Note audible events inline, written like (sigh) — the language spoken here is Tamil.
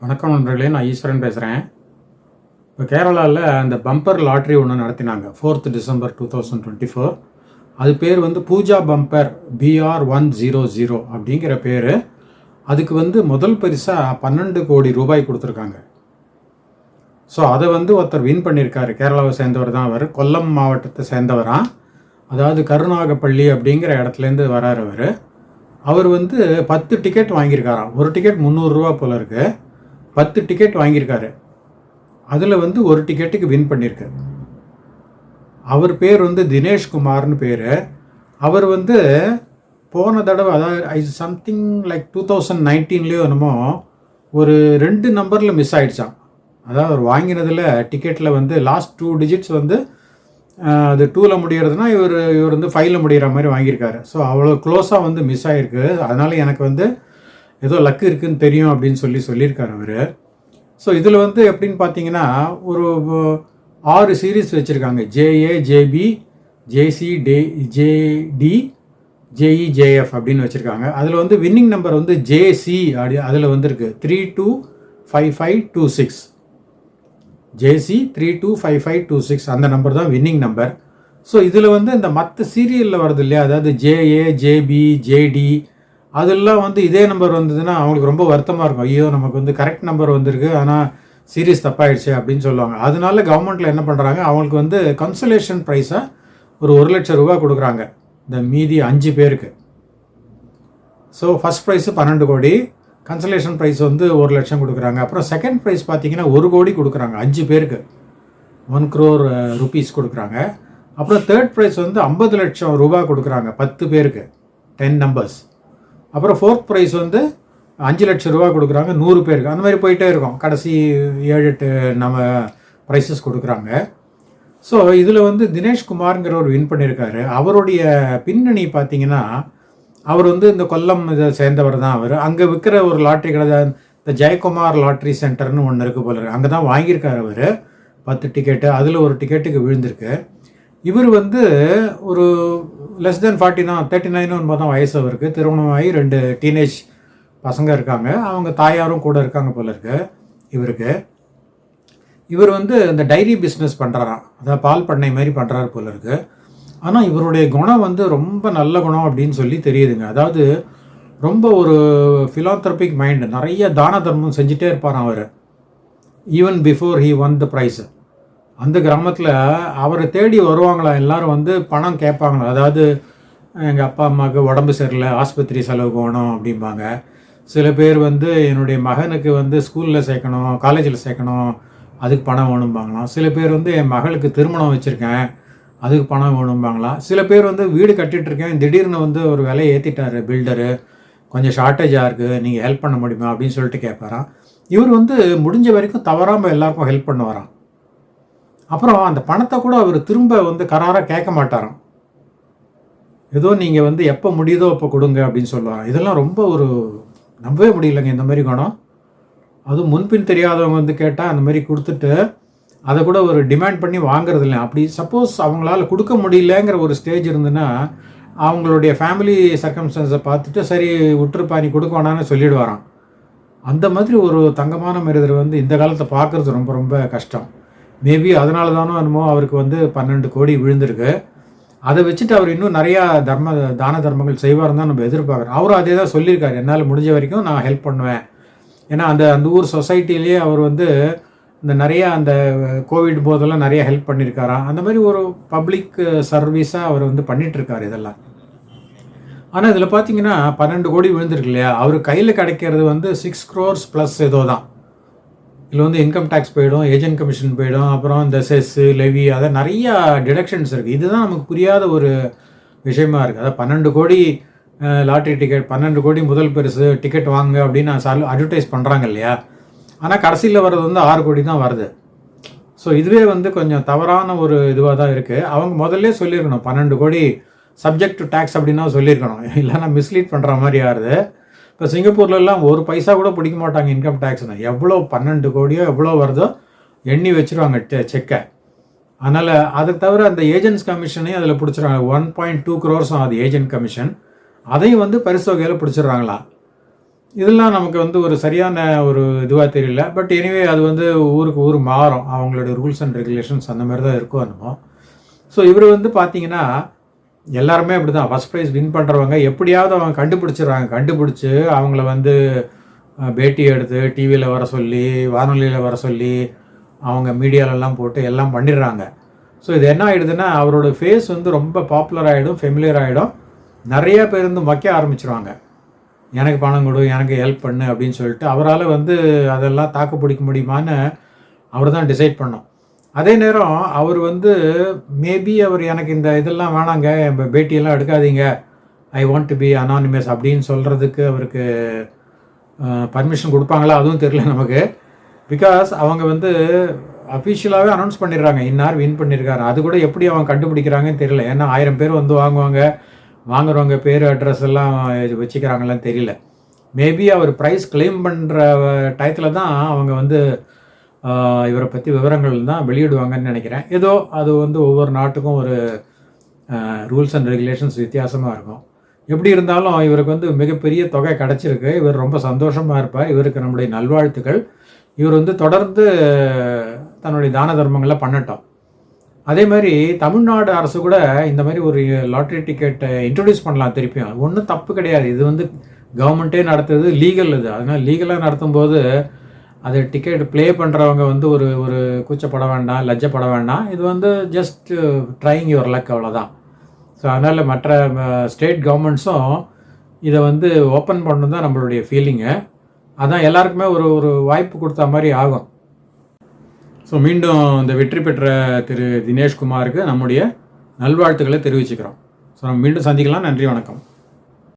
வணக்கம் நண்பர்களே நான் ஈஸ்வரன் பேசுகிறேன் இப்போ கேரளாவில் அந்த பம்பர் லாட்ரி ஒன்று நடத்தினாங்க fourth December two thousand twenty four அது பேர் வந்து Pooja bumper PR one zero zero அப்படிங்கிற பேர். அதுக்கு வந்து முதல் பரிசாக பன்னெண்டு கோடி ரூபாய் கொடுத்துருக்காங்க. ஸோ அதை வந்து ஒருத்தர் வின் பண்ணியிருக்காரு. கேரளாவை சேர்ந்தவர் தான் அவர். கொல்லம் மாவட்டத்தை சேர்ந்தவரா. அதாவது கருநாகப்பள்ளி அப்படிங்கிற இடத்துலேருந்து வராரு அவர். அவர் வந்து பத்து டிக்கெட் வாங்கியிருக்காராம். ஒரு டிக்கெட் முந்நூறுரூவா போல இருக்குது பத்து டிக்கெட் வாங்கியிருக்காரு. அதில் வந்து ஒரு டிக்கெட்டுக்கு வின் பண்ணியிருக்கு அவர் பேர் வந்து தினேஷ்குமார்னு பேர். அவர் வந்து போன தடவை அதாவது I something like two thousand நைன்டீன்லேயோ என்னமோ ஒரு ரெண்டு நம்பரில் மிஸ் ஆகிடுச்சான் அதாவது அவர் வாங்கினதில் டிக்கெட்டில் வந்து லாஸ்ட் டூ டிஜிட்ஸ் வந்து அது டூவில் முடிகிறதுனா இவர் இவர் வந்து ஃபைவ்ல முடிகிற மாதிரி வாங்கியிருக்காரு. ஸோ அவ்வளோ க்ளோஸாக வந்து மிஸ் ஆகிருக்கு அதனால் எனக்கு வந்து ஏதோ லக்கு இருக்குன்னு தெரியும் அப்படின்னு சொல்லி சொல்லியிருக்காரு அவர். ஸோ இதில் வந்து எப்படின்னு பார்த்தீங்கன்னா ஒரு ஆறு சீரீஸ் வச்சுருக்காங்க. ஜேஏ ஜேபி ஜேசி டே ஜேடி ஜேஇ ஜேஎஃப் அப்படின்னு வச்சுருக்காங்க. அதில் வந்து வின்னிங் நம்பர் வந்து ஜேசி அப்படி அதில் வந்துருக்கு. Three two five five two six JC three two five five two six அந்த நம்பர் தான் வின்னிங் நம்பர் ஸோ இதில் வந்து இந்த மற்ற சீரியலில் வருது இல்லையா? அதாவது ஜேஏ ஜேபி ஜேடி அதெல்லாம் வந்து இதே நம்பர் வந்ததுன்னா அவங்களுக்கு ரொம்ப வருத்தமாக இருக்கும். ஐயோ நமக்கு வந்து கரெக்ட் நம்பர் வந்திருக்கு. ஆனால் சீரியஸ் தப்பாயிடுச்சு அப்படின்னு சொல்லுவாங்க. அதனால கவர்மெண்ட்டில் என்ன பண்ணுறாங்க அவங்களுக்கு வந்து கன்சலேஷன் ப்ரைஸாக ஒரு ஒரு லட்சம் ரூபா கொடுக்குறாங்க. இந்த மீதி அஞ்சு பேருக்கு. ஸோ ஃபஸ்ட் ப்ரைஸு பன்னெண்டு கோடி. கன்சலேஷன் ப்ரைஸ் வந்து ஒரு லட்சம் கொடுக்குறாங்க. அப்புறம் செகண்ட் ப்ரைஸ் பார்த்தீங்கன்னா ஒரு கோடி கொடுக்குறாங்க. அஞ்சு பேருக்கு. ஒன் க்ரோர் ருபீஸ் கொடுக்குறாங்க. அப்புறம் தேர்ட் ப்ரைஸ் வந்து ஐம்பது லட்சம் ரூபா கொடுக்குறாங்க. பத்து பேருக்கு. டென் நம்பர்ஸ் அப்புறம் ஃபோர்த் ப்ரைஸ் வந்து அஞ்சு லட்சம் ரூபா கொடுக்குறாங்க நூறு பேருக்கு. அந்த மாதிரி போயிட்டே இருக்கும். கடைசி ஏழு எட்டு நம்ம ப்ரைஸஸ் கொடுக்குறாங்க. ஸோ இதில் வந்து தினேஷ் ஒரு வின் பண்ணியிருக்காரு அவருடைய பின்னணி பார்த்தீங்கன்னா அவர் வந்து இந்த கொல்லம் இதை சேர்ந்தவர் தான் அவர். அங்கே விற்கிற ஒரு லாட்ரி கடை இந்த ஜெயக்குமார் லாட்ரி சென்டர்னு ஒன்று இருக்குது போல இருக்கு. அங்கே தான் வாங்கியிருக்காரு அவர். பத்து டிக்கெட்டு அதில் ஒரு டிக்கெட்டுக்கு விழுந்திருக்கு. இவர் வந்து ஒரு லெஸ் தென் ஃபார்ட்டி தான் தேர்ட்டி நைன் தான் வயசு அவருக்கு. திருமணமாகி ரெண்டு டீனேஜ் பசங்க இருக்காங்க. அவங்க தாயாரும் கூட இருக்காங்க போல இருக்கு இவருக்கு. இவர் வந்து இந்த டைரி பிஸ்னஸ் பண்ணுறாராம் அதாவது பால் பண்ணை மாதிரி பண்ணுறாரு போல இருக்கு. ஆனால் இவருடைய குணம் வந்து ரொம்ப நல்ல குணம் அப்படின்னு சொல்லி தெரியுதுங்க. அதாவது ரொம்ப ஒரு ஃபிலாந்தரபிக் மைண்டு நிறைய தான தர்மம் செஞ்சுட்டே இருப்பார் அவர். Even before he won the prize அந்த கிராமத்தில் அவரை தேடி வருவாங்களா? எல்லாரும் வந்து பணம் கேட்பாங்களா? அதாவது எங்கள் அப்பா அம்மாவுக்கு உடம்பு சரியில்லை ஆஸ்பத்திரி செலவு போகணும் அப்படிம்பாங்க. சில பேர் வந்து என்னுடைய மகனுக்கு வந்து ஸ்கூலில் சேர்க்கணும் காலேஜில் சேர்க்கணும் அதுக்கு பணம் வேணும்பாங்களாம். சில பேர் வந்து என் மகளுக்கு திருமணம் வச்சுருக்கேன் அதுக்கு பணம் வேணும்பாங்களாம். சில பேர் வந்து வீடு கட்டிகிட்ருக்கேன் இருக்கேன் திடீர்னு வந்து ஒரு விலையை ஏற்றிட்டாரு பில்டரு கொஞ்சம் ஷார்ட்டேஜாக இருக்குது நீங்கள் ஹெல்ப் பண்ண முடியுமா? அப்படின்னு சொல்லிட்டு கேட்பாராம். இவர் வந்து முடிஞ்ச வரைக்கும் தவறாமல் எல்லாருக்கும் ஹெல்ப் பண்ணுவாராம். அப்புறம் அந்த பணத்தை கூட அவர் திரும்ப வந்து கராராக கேட்க மாட்டாராம். ஏதோ நீங்கள் வந்து எப்போ முடியுதோ அப்போ கொடுங்க அப்படின்னு சொல்லுவாராம். இதெல்லாம் ரொம்ப ஒரு நம்பவே முடியலங்க இந்த மாதிரி குணம். அதுவும் முன்பின் தெரியாதவங்க வந்து கேட்டால் அந்த மாதிரி கொடுத்துட்டு அதை கூட ஒரு டிமாண்ட் பண்ணி வாங்குறது இல்லை அப்படி சப்போஸ் அவங்களால கொடுக்க முடியலங்கிற ஒரு ஸ்டேஜ் இருந்துன்னா அவங்களுடைய ஃபேமிலி சர்க்கம்ஸ்டன்ஸை பார்த்துட்டு சரி விட்டுருப்பா நீ கொடுக்க வேணான்னு சொல்லிடுவாராம். அந்த மாதிரி ஒரு தங்கமான மனிதர் வந்து இந்த காலத்தை பார்க்குறது ரொம்ப ரொம்ப கஷ்டம். மேபி அதனால தானோ என்னமோ அவருக்கு வந்து பன்னெண்டு கோடி விழுந்திருக்கு. அதை வச்சுட்டு அவர் இன்னும் நிறையா தர்ம தான தர்மங்கள் செய்வார்னு தான் நம்ம எதிர்பார்க்குறோம். அவரும் அதே தான் சொல்லியிருக்காரு. என்னால் முடிஞ்ச வரைக்கும் நான் ஹெல்ப் பண்ணுவேன். ஏன்னா அந்த அந்த ஊர் சொசைட்டிலேயே அவர் வந்து இந்த நிறையா அந்த கோவிட் போதெல்லாம் நிறையா ஹெல்ப் பண்ணியிருக்காராம் அந்த மாதிரி ஒரு பப்ளிக் சர்வீஸாக அவர் வந்து பண்ணிட்டு இதெல்லாம். ஆனால் இதில் பார்த்தீங்கன்னா பன்னெண்டு கோடி விழுந்திருக்கு இல்லையா? அவர் கையில் கிடைக்கிறது வந்து சிக்ஸ் க்ரோர்ஸ் ப்ளஸ் ஏதோ தான் இதில் வந்து இன்கம் டேக்ஸ் போயிடும் ஏஜென்ட் கமிஷன் போயிடும் அப்புறம் இந்த செஸ்ஸு லெவி அதை நிறையா டிடக்ஷன்ஸ் இருக்குது இதுதான் நமக்கு புரியாத ஒரு விஷயமா இருக்குது அதாவது பன்னெண்டு கோடி லாட்ரி டிக்கெட் பன்னெண்டு கோடி முதல் பரிசு டிக்கெட் வாங்க அப்படின்னு சால் அட்வர்டைஸ் பண்ணுறாங்க இல்லையா? ஆனால் கடைசியில் வர்றது வந்து ஆறு கோடி தான் வருது. ஸோ இதுவே வந்து கொஞ்சம் தவறான ஒரு இதுவாக தான் இருக்குது அவங்க முதல்ல சொல்லியிருக்கணும் பன்னெண்டு கோடி சப்ஜெக்ட் டு டேக்ஸ் அப்படின்னா சொல்லியிருக்கணும். (laughs) இல்லைன்னா மிஸ்லீட் பண்ணுற மாதிரி ஆகுது. இப்போ சிங்கப்பூர்லலாம் ஒரு பைசா கூட பிடிக்க மாட்டாங்க இன்கம் டேக்ஸ்னு எவ்வளோ பன்னெண்டு கோடியோ எவ்வளோ வருதோ எண்ணி வச்சுருவாங்க செக்கை. அதனால் அதை தவிர அந்த ஏஜென்ட்ஸ் கமிஷனையும் அதில் பிடிச்சிருவாங்க. ஒன் பாயிண்ட் டூ க்ரோர்ஸும் அது ஏஜென்ட் கமிஷன் அதையும் வந்து பரிசு பிடிச்சிடுறாங்களாம் பிடிச்சிடுறாங்களா? இதெல்லாம் நமக்கு வந்து ஒரு சரியான ஒரு இதுவாக தெரியல. பட் எனிவே அது வந்து ஊருக்கு ஊர் மாறும். அவங்களோட ரூல்ஸ் அண்ட் ரெகுலேஷன்ஸ் அந்த மாதிரி தான் இருக்கும் என்னமோ. ஸோ இவர் வந்து பார்த்தீங்கன்னா எல்லாருமே அப்படி தான் ஃபஸ்ட் ப்ரைஸ் வின் பண்ணுறவங்க எப்படியாவது அவங்க கண்டுபிடிச்சிடுறாங்க. கண்டுபிடிச்சி அவங்கள வந்து பேட்டி எடுத்து டிவியில் வர சொல்லி வானொலியில் வர சொல்லி அவங்க மீடியாலெல்லாம் போட்டு எல்லாம் பண்ணிடுறாங்க. ஸோ இது என்ன ஆகிடுதுன்னா அவரோட ஃபேஸ் வந்து ரொம்ப பாப்புலர் ஆகிடும் ஃபெமிலியர் ஆகிடும் நிறைய பேர் வந்து மக்க ஆரம்பிச்சிருவாங்க. எனக்கு பணம் கொடு எனக்கு ஹெல்ப் பண்ணு அப்படின்னு சொல்லிட்டு அவரால் வந்து அதெல்லாம் தாக்கு பிடிக்க முடியுமான்னு அவர் தான் டிசைட் பண்ணோம். அதே நேரம் அவர் வந்து மேபி அவர் எனக்கு இந்த இதெல்லாம் வேணாங்க என் பேட்டியெல்லாம் எடுக்காதீங்க. I want to be anonymous அப்படின்னு சொல்கிறதுக்கு அவருக்கு பர்மிஷன் கொடுப்பாங்களா? அதுவும் தெரியல நமக்கு. பிகாஸ் அவங்க வந்து அஃபிஷியலாகவே அனௌன்ஸ் பண்ணிடுறாங்க. இன்னார் வின் பண்ணியிருக்காரு அது கூட எப்படி அவங்க கண்டுபிடிக்கிறாங்கன்னு தெரியல. ஏன்னா ஆயிரம் பேர் வந்து வாங்குவாங்க. வாங்குறவங்க பேர் அட்ரஸ் எல்லாம் இது வச்சுக்கிறாங்களான்னு தெரியல. மேபி அவர் ப்ரைஸ் கிளைம் பண்ணுற டயத்தில் தான் அவங்க வந்து இவரை பற்றி விவரங்கள் தான் வெளியிடுவாங்கன்னு நினைக்கிறேன். ஏதோ அது வந்து ஒவ்வொரு நாட்டுக்கும் ஒரு ரூல்ஸ் அண்ட் ரெகுலேஷன்ஸ் வித்தியாசமாக இருக்கும். எப்படி இருந்தாலும் இவருக்கு வந்து மிகப்பெரிய தொகை கிடச்சிருக்கு. இவர் ரொம்ப சந்தோஷமாக இருப்பார். இவருக்கு நம்முடைய நல்வாழ்த்துக்கள். இவர் வந்து தொடர்ந்து தன்னுடைய தான தர்மங்களை பண்ணட்டும். அதே மாதிரி தமிழ்நாடு அரசு கூட இந்த மாதிரி ஒரு லாட்ரி டிக்கெட்டை இன்ட்ரடியூஸ் பண்ணலாம் திருப்பியும். ஒன்றும் தப்பு கிடையாது. இது வந்து கவர்மெண்ட்டே நடத்துறது லீகல் இது. அதனால் லீகலாக நடத்தும்போது அது டிக்கெட் ப்ளே பண்ணுறவங்க வந்து ஒரு ஒரு கூச்சப்பட வேண்டாம் லஜ்ஜப்பட வேண்டாம். இது வந்து ஜஸ்ட் ட்ரைங் யுவர் லக் அவ்வளோதான் ஸோ அதனால் மற்ற ஸ்டேட் கவர்மெண்ட்ஸும் இதை வந்து ஓப்பன் பண்ணணும் தான் நம்மளுடைய ஃபீலிங்கு அதான் எல்லாருக்குமே ஒரு ஒரு வாய்ப்பு கொடுத்த மாதிரி ஆகும். ஸோ மீண்டும் இந்த வெற்றி பெற்ற திரு தினேஷ்குமாருக்கு நம்முடைய நல்வாழ்த்துக்களை தெரிவிச்சுக்கிறோம். ஸோ நம்ம மீண்டும் சந்திக்கலாம். நன்றி வணக்கம்.